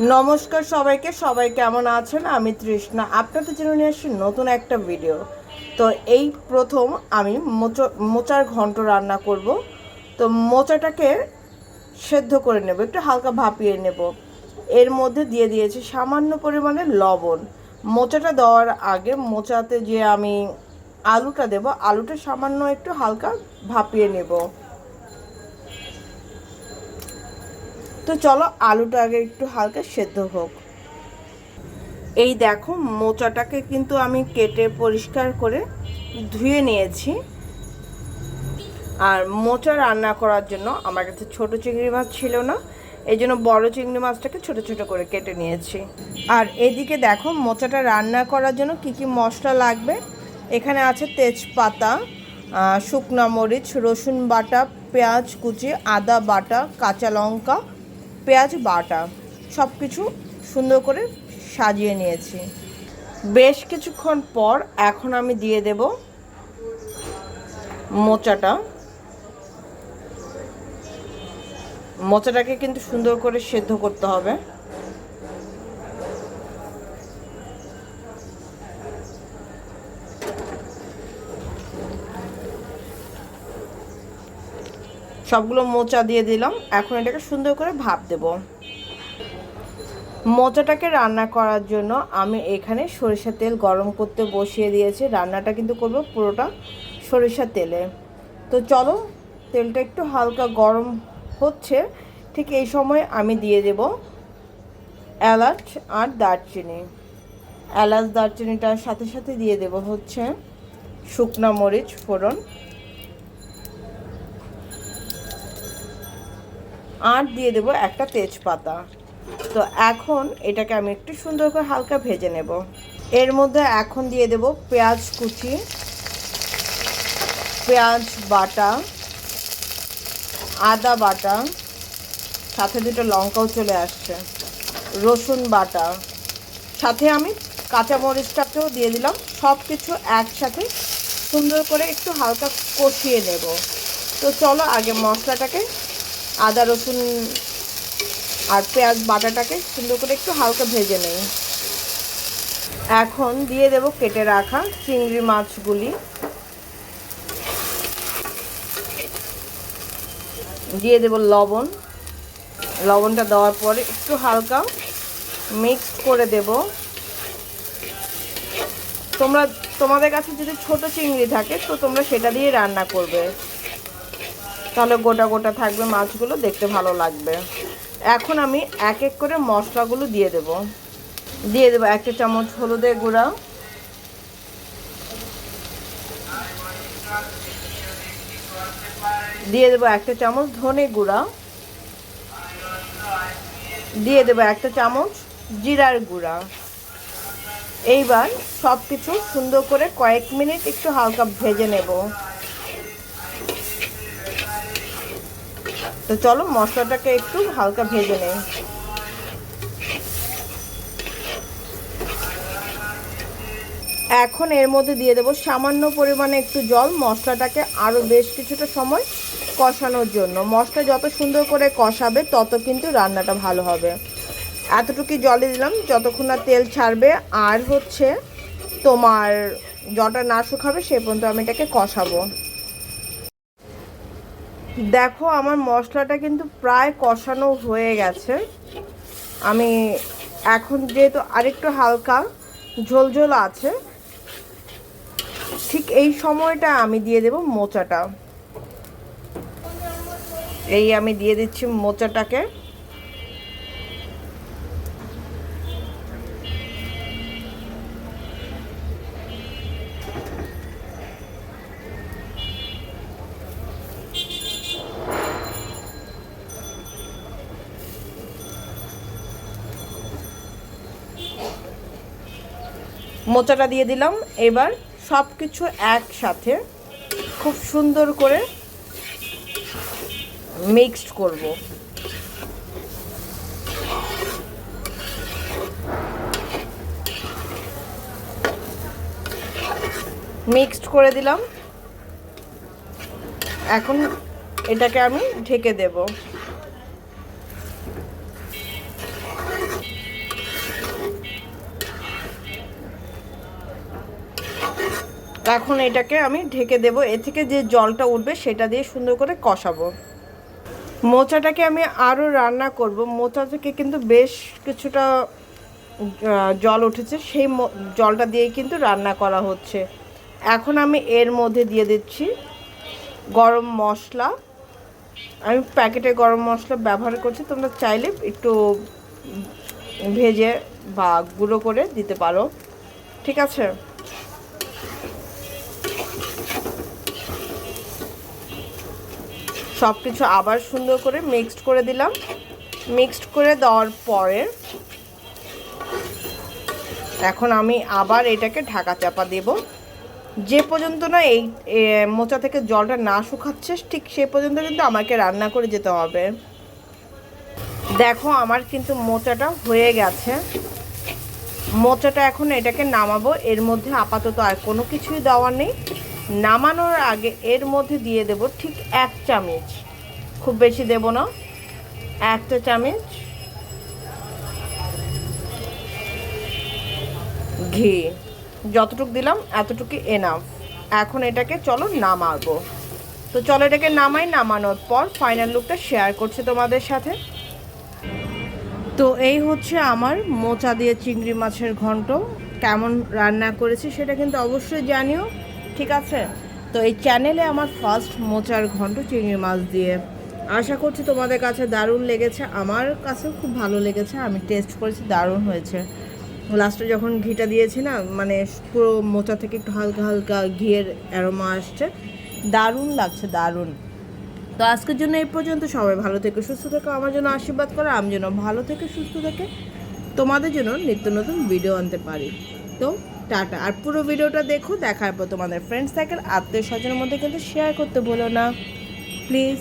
নমস্কার সবাইকে, সবাই কেমন আছেন? আমি তৃষ্ণা। আপনাদের জন্য নিয়ে আসছি নতুন একটা ভিডিও তো এই প্রথম আমি মোচা, মোচার ঘন্ট রান্না করব। তো মোচাটাকে সেদ্ধ করে নেব, একটু হালকা ভাপিয়ে নেব। এর মধ্যে দিয়ে দিয়েছি সামান্য পরিমাণে লবণ। মোচাটা দেওয়ার আগে মোচাতে যে আমি আলুটা দেব, আলুটা সামান্য একটু হালকা ভাপিয়ে নেব। তো চলো আলুটা আগে একটু হালকা সেদ্ধ হোক। এই দেখো, মোচাটাকে কিন্তু আমি কেটে পরিষ্কার করে ধুয়ে নিয়েছি। আর মোচা রান্না করার জন্য আমার কাছে ছোট চিংড়ি মাছ ছিল না, এই জন্য বড় চিংড়ি মাছটাকে ছোট ছোট করে কেটে নিয়েছি। আর এদিকে দেখো, মোচাটা রান্না করার জন্য কি কি মশলা লাগবে? এখানে আছে তেজপাতা শুকনা মরিচ, রসুন বাটা, পেঁয়াজ কুচি, আদা বাটা, কাঁচা লঙ্কা পেঁয়াজ বাটা সব কিছু সুন্দর করে সাজিয়ে নিয়েছি। বেশ কিছুক্ষণ পর এখন আমি দিয়ে দেব মোচাটা। মোচাটাকে কিন্তু সুন্দর করে সেদ্ধ করতে হবে। সবগুলো মোচা দিয়ে দিলাম। এখন এটাকে সুন্দর করে ভাপ দেব। মোচাটাকে রান্না করার জন্য আমি এখানে সরিষার তেল গরম করতে বসিয়ে দিয়েছি। রান্নাটা কিন্তু করব পুরোটা সরিষার তেলে। তো চলো, তেলটা একটু হালকা গরম হচ্ছে। ঠিক এই সময় আমি দিয়ে দেব এলাচ আর দারচিনি। এলাচ, দারচিনিটার সাথে সাথে দিয়ে দেব হচ্ছে শুকনা মরিচ ফোড়ন। আর দিয়ে দেব একটা তেজপাতা। তো এখন এটাকে আমি একটু সুন্দর করে হালকা ভেজে নেব। এর মধ্যে এখন দিয়ে দেব পেঁয়াজ কুচি, পেঁয়াজ বাটা, আদা বাটা, সাথে দুটো লঙ্কাও চলে আসছে, রসুন বাটা। সাথে আমি কাঁচা মরিচটাকেও দিয়ে দিলাম সব কিছু একসাথে সুন্দর করে একটু হালকা কষিয়ে নেব। তো চলো আগে মশলাটাকে আদা, রসুন আর পেঁয়াজ বাটাটাকে সুন্দর করে একটু হালকা ভেজে নেই। এখন দিয়ে দেব কেটে রাখা চিংড়ি মাছগুলি। দিয়ে দেব লবণ। লবণটা দেওয়ার পরে একটু হালকা মিক্স করে দেব। তোমরা, তোমাদের কাছে যদি ছোট চিংড়ি থাকে, তো তোমরা সেটা দিয়ে রান্না করবে। তাহলে গোটা গোটা থাকবে মাছগুলো, দেখতে ভালো লাগবে। এখন আমি এক এক করে মশলাগুলো দিয়ে দেব। দিয়ে দেবো একটা চামচ হলুদের গুঁড়া। দিয়ে দেবো একটা চামচ ধনে গুঁড়া। দিয়ে দেবো একটা চামচ জিরার গুঁড়া। এইবার সব কিছু সুন্দর করে কয়েক মিনিট একটু হালকা ভেজে নেব। তো চলো মশলাটাকে একটু হালকা ভেজে নেই। এখন এর মধ্যে দিয়ে দেবো সামান্য পরিমাণে একটু জল, মশলাটাকে আরও বেশ কিছুটা সময় কষানোর জন্য। মশলা যত সুন্দর করে কষাবে, তত কিন্তু রান্নাটা ভালো হবে। এতটুকুই জলে দিলাম, যতক্ষণ না তেল ছাড়বে। আর হচ্ছে তোমার জলটা না শুকাবে, সে পর্যন্ত আমি এটাকে কষাবো। দেখো, আমার মশলাটা কিন্তু প্রায় কষানো হয়ে গেছে। আমি এখন যেহেতু আরেকটু হালকা ঝোলঝোল আছে, ঠিক এই সময়টা আমি দিয়ে দেব মোচাটা। এই আমি দিয়ে দিচ্ছি মোচাটাকে। মোচাটা দিয়ে দিলাম। এবার সব কিছু একসাথে খুব সুন্দর করে মিক্সড করব। মিক্সড করে দিলাম। এখন এটাকে আমি ঢেকে দেব। এখন এটাকে আমি ঢেকে দেব। এ থেকে যে জলটা উঠবে সেটা দিয়ে সুন্দর করে কষাবো। মোচাটাকে আমি আরও রান্না করব। মোচা থেকে কিন্তু বেশ কিছুটা জল উঠেছে। সেই জলটা দিয়েই কিন্তু রান্না করা হচ্ছে। এখন আমি এর মধ্যে দিয়ে দিচ্ছি গরম মশলা। আমি প্যাকেটে গরম মশলা ব্যবহার করছি। তোমরা চাইলে একটু ভেজে বা গুঁড়ো করে দিতে পারো। ঠিক আছে? সব কিছু আবার সুন্দর করে মিক্সড করে দিলাম। মিক্সড করে দেওয়ার পরে এখন আমি আবার এটাকে ঢাকা চাপা দেব। যে পর্যন্ত না এই মোচা থেকে জলটা না শুকাচ্ছে, ঠিক সে পর্যন্ত কিন্তু আমাকে রান্না করে যেতে হবে। দেখো আমার কিন্তু মোচাটা হয়ে গেছে। মোচাটা এখন এটাকে নামাবো। এর মধ্যে আপাতত আর কোনো কিছুই দেওয়ার নেই। নামানোর আগে এর মধ্যে দিয়ে দেব ঠিক এক চামচ। খুব বেশি দেব না। একটা চামচ ঘি। যতটুকু দিলাম, এতটুকু এনাফ এখন এটাকে চলো নামাবো। তো চলো এটাকে নামাই, নামানোর পর ফাইনাল লুকটা শেয়ার করছি তোমাদের সাথে। তো এই হচ্ছে আমার মোচা দিয়ে চিংড়ি মাছের ঘন্ট। কেমন রান্না করেছি সেটা কিন্তু অবশ্যই জানিও। ঠিক আছে? তো এই চ্যানেলে আমার ফার্স্ট মোচার ঘন্ট চিংড়ি মাছ দিয়ে। আশা করছি তোমাদের কাছে দারুণ লেগেছে। আমার কাছেও খুব ভালো লেগেছে। আমি টেস্ট করেছি, দারুণ হয়েছে। লাস্টে যখন ঘিটা দিয়েছি না মানে পুরো মোচা থেকে একটু হালকা হালকা ঘিয়ের অ্যারোমা আসছে। দারুণ লাগছে, দারুণ। তো আজকের জন্য এই পর্যন্ত। সবাই ভালো থেকে, সুস্থ থেকো, আমার জন্য আশীর্বাদ করো, আমি যেন ভালো থেকে সুস্থ থেকে তোমাদের জন্য নিত্য নতুন ভিডিও আনতে পারি। তো টাটা। আর পুরো ভিডিওটা দেখো, দেখার পর তোমাদের ফ্রেন্ডস সার্কেল আত্মীয় স্বজনের মধ্যে কিন্তু শেয়ার করতে বলো না। প্লিজ